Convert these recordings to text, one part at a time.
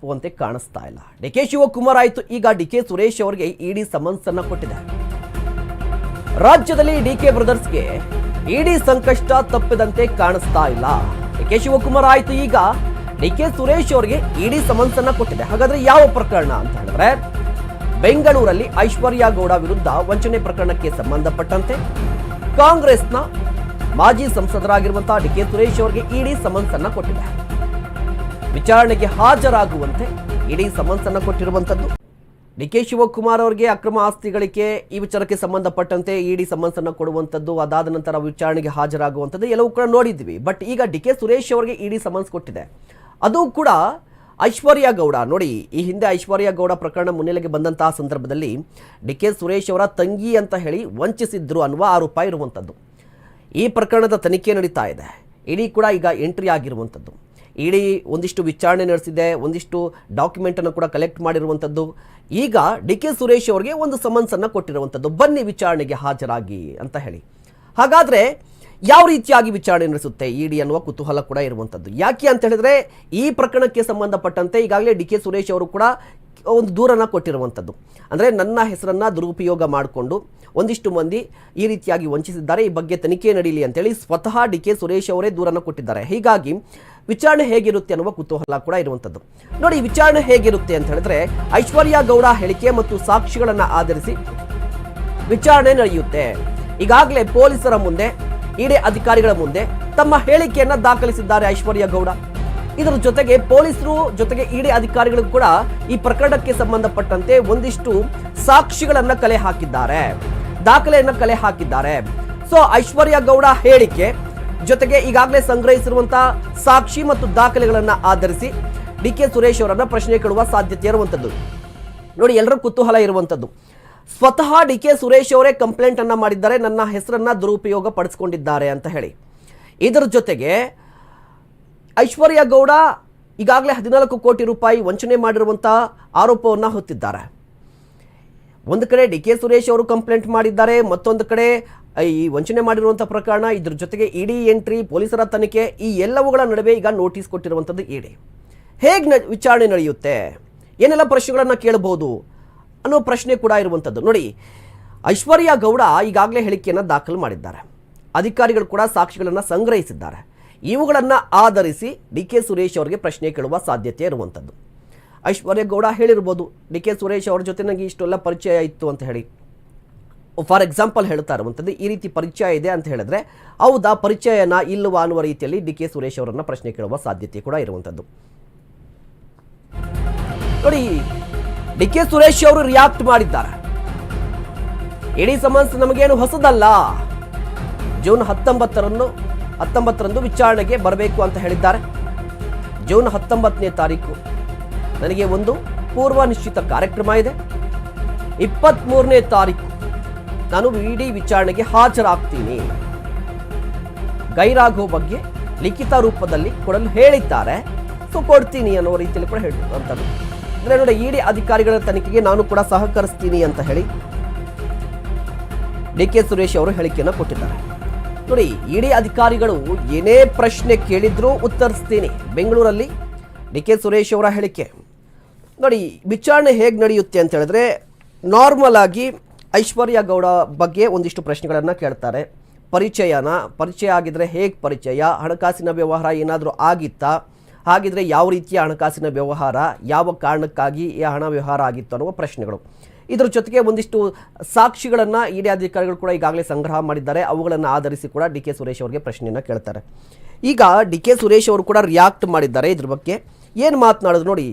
ಒಪ್ಪುವಂತೆ ಕಾಣಿಸ್ತಾ ಇಲ್ಲ. D K Shivakumar ಆಯ್ತು. ಈಗ ಡಿ ಕೆ ಸುರೇಶ್ ಅವರಿಗೆ ಇಡಿ ಸಮನ್ಸ್ ಅನ್ನ ಕೊಟ್ಟಿದೆ ರಾಜ್ಯದಲ್ಲಿ ಡಿ ಕೆ ಬ್ರದರ್ಸ್ಗೆ ಇಡಿ ಸಂಕಷ್ಟ ತಪ್ಪಿದಂತೆ ಕಾಣಿಸ್ತಾ ಇಲ್ಲ. ಡಿ ಕೆ ಶಿವಕುಮಾರ್ ಆಯ್ತು. ಈಗ ಡಿ ಕೆ ಸುರೇಶ್ ಅವರಿಗೆ ಇಡಿ ಸಮನ್ಸ್ ಅನ್ನ ಕೊಟ್ಟಿದೆ. ಹಾಗಾದ್ರೆ ಯಾವ ಪ್ರಕರಣ ಅಂತ ಹೇಳಿದ್ರೆ, ಬೆಂಗಳೂರಲ್ಲಿ ಐಶ್ವರ್ಯ ಗೌಡ ವಿರುದ್ಧ ವಂಚನೆ ಪ್ರಕರಣಕ್ಕೆ ಸಂಬಂಧಪಟ್ಟಂತೆ ಕಾಂಗ್ರೆಸ್ನ ಮಾಜಿ ಸಂಸದರಾಗಿರುವಂತಹ ಡಿ ಕೆ ಸುರೇಶ್ ಅವರಿಗೆ ಇಡಿ ಸಮನ್ಸ್ ಅನ್ನ ಕೊಟ್ಟಿದೆ ವಿಚಾರಣೆಗೆ ಹಾಜರಾಗುವಂತೆ ಇಡೀ ಸಮನ್ಸ್ ಅನ್ನು ಕೊಟ್ಟಿರುವಂತದ್ದು ಡಿ ಕೆ ಶಿವಕುಮಾರ್ ಅವರಿಗೆ ಅಕ್ರಮ ಆಸ್ತಿ ಗಳಿಕೆ ಈ ವಿಚಾರಕ್ಕೆ ಸಂಬಂಧಪಟ್ಟಂತೆ ಇಡಿ ಸಮನ್ಸ್ ಅನ್ನು ಕೊಡುವಂಥದ್ದು, ಅದಾದ ನಂತರ ವಿಚಾರಣೆಗೆ ಹಾಜರಾಗುವಂಥದ್ದು ಎಲ್ಲವೂ ಕೂಡ ನೋಡಿದ್ವಿ. ಬಟ್ ಈಗ ಡಿ ಕೆ ಸುರೇಶ್ ಅವರಿಗೆ ಇಡಿ ಸಮನ್ಸ್ ಕೊಟ್ಟಿದೆ. ಅದು ಕೂಡ ಐಶ್ವರ್ಯ ಗೌಡ, ನೋಡಿ, ಈ ಹಿಂದೆ ಐಶ್ವರ್ಯ ಗೌಡ ಪ್ರಕರಣ ಮುನ್ನೆಲೆಗೆ ಬಂದಂತಹ ಸಂದರ್ಭದಲ್ಲಿ ಡಿ ಕೆ ಸುರೇಶ್ ಅವರ ತಂಗಿ ಅಂತ ಹೇಳಿ ವಂಚಿಸಿದ್ರು ಅನ್ನುವ ಆರೋಪ ಇರುವಂಥದ್ದು. ಈ ಪ್ರಕರಣದ ತನಿಖೆ ನಡೀತಾ ಇದೆ. ಇಡೀ ಕೂಡ ಈಗ ಎಂಟ್ರಿ ಆಗಿರುವಂಥದ್ದು. ಇಡೀ ಒಂದಿಷ್ಟು ವಿಚಾರಣೆ ನಡೆಸಿದೆ, ಒಂದಿಷ್ಟು ಡಾಕ್ಯುಮೆಂಟನ್ನು ಕೂಡ ಕಲೆಕ್ಟ್ ಮಾಡಿರುವಂಥದ್ದು ಈಗ ಡಿ ಕೆ ಸುರೇಶ್ ಅವರಿಗೆ ಒಂದು ಸಮನ್ಸನ್ನು ಕೊಟ್ಟಿರುವಂಥದ್ದು ಬನ್ನಿ ವಿಚಾರಣೆಗೆ ಹಾಜರಾಗಿ ಅಂತ ಹೇಳಿ. ಹಾಗಾದರೆ ಯಾವ ರೀತಿಯಾಗಿ ವಿಚಾರಣೆ ನಡೆಸುತ್ತೆ? ಇಡಿ ಅನ್ನುವ ಕುತೂಹಲ ಕೂಡ ಇರುವಂಥದ್ದು ಯಾಕೆ ಅಂತ ಹೇಳಿದ್ರೆ, ಈ ಪ್ರಕರಣಕ್ಕೆ ಸಂಬಂಧಪಟ್ಟಂತೆ ಈಗಾಗಲೇ ಡಿ ಕೆ ಸುರೇಶ್ ಅವರು ಕೂಡ ಒಂದು ದೂರನ್ನು ಕೊಟ್ಟಿರುವಂಥದ್ದು ಅಂದರೆ ನನ್ನ ಹೆಸರನ್ನ ದುರುಪಯೋಗ ಮಾಡಿಕೊಂಡು ಒಂದಿಷ್ಟು ಮಂದಿ ಈ ರೀತಿಯಾಗಿ ವಂಚಿಸಿದ್ದಾರೆ, ಈ ಬಗ್ಗೆ ತನಿಖೆ ನಡೀಲಿ ಅಂತೇಳಿ ಸ್ವತಃ ಡಿ ಕೆ ಸುರೇಶ್ ಅವರೇ ದೂರನ್ನು ಕೊಟ್ಟಿದ್ದಾರೆ. ಹೀಗಾಗಿ ವಿಚಾರಣೆ ಹೇಗಿರುತ್ತೆ ಅನ್ನುವ ಕುತೂಹಲ ಕೂಡ ಇರುವಂಥದ್ದು ನೋಡಿ ವಿಚಾರಣೆ ಹೇಗಿರುತ್ತೆ ಅಂತ ಹೇಳಿದ್ರೆ, ಐಶ್ವರ್ಯ ಗೌಡ ಹೇಳಿಕೆ ಮತ್ತು ಸಾಕ್ಷಿಗಳನ್ನು ಆಧರಿಸಿ ವಿಚಾರಣೆ ನಡೆಯುತ್ತೆ. ಈಗಾಗಲೇ ಪೊಲೀಸರ ಮುಂದೆ, ಇಡಿ ಅಧಿಕಾರಿಗಳ ಮುಂದೆ ತಮ್ಮ ಹೇಳಿಕೆಯನ್ನ ದಾಖಲಿಸಿದ್ದಾರೆ ಐಶ್ವರ್ಯ ಗೌಡ. ಇದರ ಜೊತೆಗೆ ಪೊಲೀಸರು ಜೊತೆಗೆ ಇಡಿ ಅಧಿಕಾರಿಗಳು ಕೂಡ ಈ ಪ್ರಕರಣಕ್ಕೆ ಸಂಬಂಧಪಟ್ಟಂತೆ ಒಂದಿಷ್ಟು ಸಾಕ್ಷಿಗಳನ್ನ ಕಲೆ ಹಾಕಿದ್ದಾರೆ. ದಾಖಲೆಯನ್ನ ಕಲೆ ಹಾಕಿದ್ದಾರೆ. ಸೊ, ಐಶ್ವರ್ಯ ಗೌಡ ಹೇಳಿಕೆ ಜೊತೆಗೆ ಈಗಾಗಲೇ ಸಂಗ್ರಹಿಸಿರುವಂತಹ ಸಾಕ್ಷಿ ಮತ್ತು ದಾಖಲೆಗಳನ್ನ ಆಧರಿಸಿ ಡಿ ಕೆ ಸುರೇಶ್ ಅವರನ್ನ ಪ್ರಶ್ನೆ ಕೇಳುವ ಸಾಧ್ಯತೆ ಇರುವಂತದ್ದು. ನೋಡಿ ಎಲ್ಲರೂ ಕುತೂಹಲ ಇರುವಂಥದ್ದು ಸ್ವತಃ ಡಿ ಕೆ ಸುರೇಶ್ ಅವರೇ ಕಂಪ್ಲೇಂಟ್ ಅನ್ನ ಮಾಡಿದ್ದಾರೆ, ನನ್ನ ಹೆಸರನ್ನ ದುರುಪಯೋಗ ಪಡಿಸ್ಕೊಂಡಿದ್ದಾರೆ ಅಂತ ಹೇಳಿ. ಇದರ ಜೊತೆಗೆ ಐಶ್ವರ್ಯ ಗೌಡ ಈಗಾಗಲೇ ಹದಿನಾಲ್ಕು ಕೋಟಿ ರೂಪಾಯಿ ವಂಚನೆ ಮಾಡಿರುವಂತಹ ಆರೋಪವನ್ನು ಹೊತ್ತಿದ್ದಾರೆ. ಒಂದು ಕಡೆ ಡಿ ಕೆ ಸುರೇಶ್ ಅವರು ಕಂಪ್ಲೇಂಟ್ ಮಾಡಿದ್ದಾರೆ, ಮತ್ತೊಂದು ಕಡೆ ಈ ವಂಚನೆ ಮಾಡಿರುವಂಥ ಪ್ರಕರಣ, ಇದ್ರ ಜೊತೆಗೆ ಇಡಿ ಎಂಟ್ರಿ, ಪೊಲೀಸರ ತನಿಖೆ, ಈ ಎಲ್ಲವುಗಳ ನಡುವೆ ಈಗ ನೋಟಿಸ್ ಕೊಟ್ಟಿರುವಂಥದ್ದು ಇಡಿ. ಹೇಗೆ ನ ವಿಚಾರಣೆ ನಡೆಯುತ್ತೆ? ಏನೆಲ್ಲ ಪ್ರಶ್ನೆಗಳನ್ನು ಕೇಳಬಹುದು ಅನ್ನೋ ಪ್ರಶ್ನೆ ಕೂಡ ಇರುವಂಥದ್ದು ನೋಡಿ, ಐಶ್ವರ್ಯ ಗೌಡ ಈಗಾಗಲೇ ಹೇಳಿಕೆಯನ್ನು ದಾಖಲು ಮಾಡಿದ್ದಾರೆ. ಅಧಿಕಾರಿಗಳು ಕೂಡ ಸಾಕ್ಷಿಗಳನ್ನು ಸಂಗ್ರಹಿಸಿದ್ದಾರೆ. ಇವುಗಳನ್ನು ಆಧರಿಸಿ ಡಿ ಕೆ ಸುರೇಶ್ ಅವರಿಗೆ ಪ್ರಶ್ನೆ ಕೇಳುವ ಸಾಧ್ಯತೆ ಇರುವಂಥದ್ದು ಐಶ್ವರ್ಯ ಗೌಡ ಹೇಳಿರ್ಬೋದು, ಡಿ ಕೆ ಸುರೇಶ್ ಅವ್ರ ಜೊತೆ ನನಗೆ ಇಷ್ಟೆಲ್ಲ ಪರಿಚಯ ಇತ್ತು ಅಂತ ಹೇಳಿ. ಫಾರ್ ಎಕ್ಸಾಂಪಲ್ ಹೇಳ್ತಾ ಇರುವಂಥದ್ದು ಈ ರೀತಿ ಪರಿಚಯ ಇದೆ ಅಂತ ಹೇಳಿದ್ರೆ, ಹೌದಾ, ಪರಿಚಯನ ಇಲ್ಲವಾ ಅನ್ನುವ ರೀತಿಯಲ್ಲಿ ಡಿ ಕೆ ಸುರೇಶ್ ಅವರನ್ನ ಪ್ರಶ್ನೆ ಕೇಳುವ ಸಾಧ್ಯತೆ ಕೂಡ ಇರುವಂಥದ್ದು. ನೋಡಿ, ಡಿ ಕೆ ಸುರೇಶ್ ಅವರು ರಿಯಾಕ್ಟ್ ಮಾಡಿದ್ದಾರೆ. ಇಡೀ ಸಮನ್ಸ್ ನಮಗೇನು ಹೊಸದಲ್ಲ. ಜೂನ್ ಹತ್ತೊಂಬತ್ತರನ್ನು ಹತ್ತೊಂಬತ್ತರಂದು ವಿಚಾರಣೆಗೆ ಬರಬೇಕು ಅಂತ ಹೇಳಿದ್ದಾರೆ. ಜೂನ್ ಹತ್ತೊಂಬತ್ತನೇ ತಾರೀಕು ನನಗೆ ಒಂದು ಪೂರ್ವ ನಿಶ್ಚಿತ ಕಾರ್ಯಕ್ರಮ ಇದೆ. ಇಪ್ಪತ್ತ್ಮೂರನೇ ತಾರೀಕು ನಾನು ಇಡಿ ವಿಚಾರಣೆಗೆ ಹಾಜರಾಗ್ತೀನಿ. ಗೈರಾಗೋ ಬಗ್ಗೆ ಲಿಖಿತ ರೂಪದಲ್ಲಿ ಕೊಡಲು ಹೇಳಿದ್ದಾರೆ. ಸೊ, ಕೊಡ್ತೀನಿ ಅನ್ನೋ ರೀತಿಯಲ್ಲಿ ಕೂಡ ಹೇಳಿರುವಂಥದ್ದು ಅಂದರೆ ನೋಡಿ, ಇಡಿ ಅಧಿಕಾರಿಗಳ ತನಿಖೆಗೆ ನಾನು ಕೂಡ ಸಹಕರಿಸ್ತೀನಿ ಅಂತ ಹೇಳಿ ಡಿ ಕೆ ಸುರೇಶ್ ಅವರು ಹೇಳಿಕೆಯನ್ನು ಕೊಟ್ಟಿದ್ದಾರೆ. ನೋಡಿ, ಇಡಿ ಅಧಿಕಾರಿಗಳು ಏನೇ ಪ್ರಶ್ನೆ ಕೇಳಿದ್ರೂ ಉತ್ತರಿಸ್ತೀನಿ. ಬೆಂಗಳೂರಲ್ಲಿ ಡಿ ಕೆ ಸುರೇಶ್ ಅವರ ಹೇಳಿಕೆ. ನೋಡಿ, ವಿಚಾರಣೆ ಹೇಗೆ ನಡೆಯುತ್ತೆ ಅಂತ ಹೇಳಿದ್ರೆ, ನಾರ್ಮಲ್ ಆಗಿ ಐಶ್ವರ್ಯ ಗೌಡ ಬಗ್ಗೆ ಒಂದಿಷ್ಟು ಪ್ರಶ್ನೆಗಳನ್ನು ಕೇಳ್ತಾರೆ. ಪರಿಚಯನ, ಪರಿಚಯ ಆಗಿದ್ರೆ ಹೇಗೆ ಪರಿಚಯ, ಹಣಕಾಸಿನ ವ್ಯವಹಾರ ಏನಾದರೂ ಆಗಿತ್ತಾ? ಹಾಗಿದ್ರೆ ಯಾವ ರೀತಿಯ ಹಣಕಾಸಿನ ವ್ಯವಹಾರ, ಯಾವ ಕಾರಣಕ್ಕಾಗಿ ಈ ಹಣ ವ್ಯವಹಾರ ಆಗಿತ್ತು ಅನ್ನುವ ಪ್ರಶ್ನೆಗಳು. ಇದರ ಜೊತೆಗೆ ಒಂದಿಷ್ಟು ಸಾಕ್ಷಿಗಳನ್ನು ಇಡಿ ಅಧಿಕಾರಿಗಳು ಕೂಡ ಈಗಾಗಲೇ ಸಂಗ್ರಹ ಮಾಡಿದ್ದಾರೆ. ಅವುಗಳನ್ನು ಆಧರಿಸಿ ಕೂಡ ಡಿ ಕೆ ಸುರೇಶ್ ಅವರಿಗೆ ಪ್ರಶ್ನೆಯನ್ನು ಕೇಳ್ತಾರೆ. ಈಗ ಡಿ ಕೆ ಸುರೇಶ್ ಅವರು ಕೂಡ ರಿಯಾಕ್ಟ್ ಮಾಡಿದ್ದಾರೆ ಇದ್ರ ಬಗ್ಗೆ. ಏನು ಮಾತನಾಡೋದು ನೋಡಿ